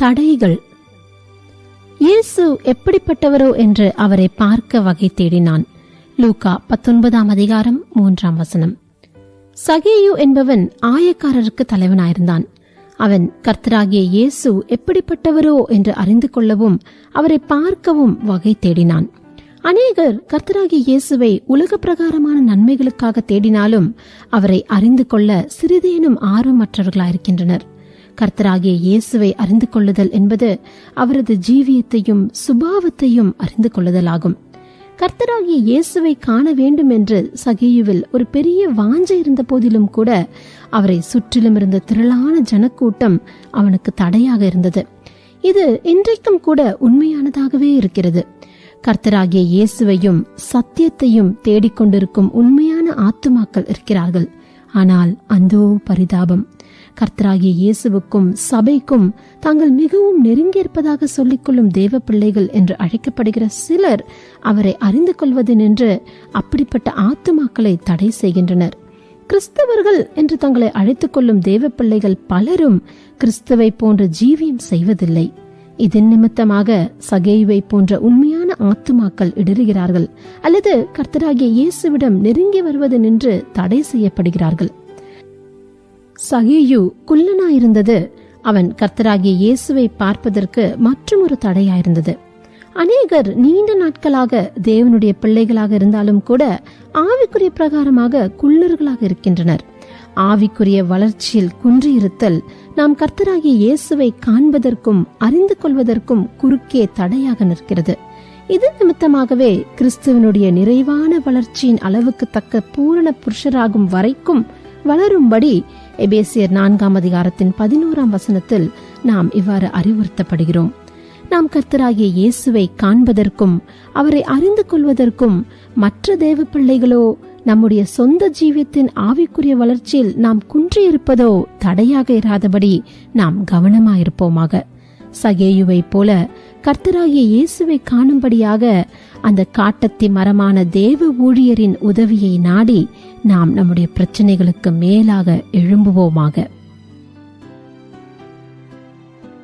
தடைகள். இயேசு எப்படிப்பட்டவரோ என்று அவரை பார்க்க வகை தேடினான். லூகா பத்தொன்பதாம் அதிகாரம் மூன்றாம் வசனம். சகேயு என்பவன் ஆயக்காரருக்கு தலைவனாயிருந்தான். அவன் கர்த்தராகிய இயேசு எப்படிப்பட்டவரோ என்று அறிந்து கொள்ளவும் அவரை பார்க்கவும் வகை தேடினான். அநேகர் கர்த்தராகிய இயேசுவை உலக பிரகாரமான நன்மைகளுக்காக தேடினாலும் அவரை அறிந்து கொள்ள சிறிதேனும் ஆர்வமற்றவர்களாயிருக்கின்றனர். கர்த்தராகிய இயேசுவை அறிந்து கொள்ளுதல் என்பது அவரது ஜீவியத்தையும் சுபாவத்தையும் அறிந்து கொள்ளுதலாகும். கர்த்தராகிய இயேசுவை காண வேண்டும் என்று சகேயுவில் ஒரு பெரிய வாஞ்சை இருந்த போதிலும் கூட அவரை சுற்றிலும் இருந்த திரளான ஜனக்கூட்டம் அவனுக்கு தடையாக இருந்தது. இது இன்றைக்கும் கூட உண்மையானதாகவே இருக்கிறது. கர்த்தராகிய இயேசுவையும் சத்தியத்தையும் தேடிக்கொண்டிருக்கும் உண்மையான ஆத்துமாக்கள் இருக்கிறார்கள். ஆனால் அந்தோ பரிதாபம். கர்த்தராகிய இயேசுவுக்கும் சபைக்கும் தாங்கள் மிகவும் நெருங்கியிருப்பதாக சொல்லிக்கொள்ளும் தேவ பிள்ளைகள் என்று அழைக்கப்படுகிற சிலர் அவரை அறிந்து கொள்வது நின்று அப்படிப்பட்ட ஆத்துமாக்களை தடை செய்கின்றனர். கிறிஸ்தவர்கள் என்று தங்களை அழைத்துக் கொள்ளும் தேவ பிள்ளைகள் பலரும் கிறிஸ்துவை போன்ற ஜீவியம் செய்வதில்லை. இதன் நிமித்தமாக சகேயுவை போன்ற உண்மையான ஆத்துமாக்கள் இடறுகிறார்கள். அல்லது கர்த்தராகிய இயேசுவிடம் நெருங்கி வருவது நின்று தடை செய்யப்படுகிறார்கள். சகியு குள்ளனாயிருந்தது. அவன் கர்த்தராகிய இயேசுவை பார்ப்பதற்கு மற்றொரு தடையாயிருந்தது. அநேகர் நீண்ட நாட்களாக தேவனுடைய பிள்ளைகளாக இருந்தாலும் கூட ஆவிக்குரிய பிரகாரமாக குள்ளர்களாக இருக்கின்றனர். ஆவிக்குரிய வளர்ச்சியில் குன்றியிருத்தல் நாம் கர்த்தராகிய இயேசுவை காண்பதற்கும் அறிந்து கொள்வதற்கும் குறுக்கே தடையாக நிற்கிறது. இது நிமித்தமாகவே கிறிஸ்துவனுடைய நிறைவான வளர்ச்சியின் அளவுக்கு தக்க பூரண புருஷராகும் வரைக்கும் வளரும்படி எபேசியர் நான்காம் அதிகாரத்தின் பதினோராம் வசனத்தில் நாம் இவ்வாறு அறிவுறுத்தப்படுகிறோம். நாம் கர்த்தராகிய இயேசுவை காண்பதற்கும் அவரை அறிந்து கொள்வதற்கும் மற்ற தேவ பிள்ளைகளோ நம்முடைய சொந்த ஜீவியத்தின் ஆவிக்குரிய வளர்ச்சியில் நாம் குன்றியிருப்பதோ தடையாக இராதபடி நாம் கவனமாயிருப்போமாக. சகேயுவை போல கர்த்தராகிய இயேசுவை காணும்படியாக அந்த காட்டத்தி மரமான தேவ ஊழியரின் உதவியை நாடி நாம் நம்முடைய பிரச்சனைகளுக்கு மேலாக எழும்புவோமாக.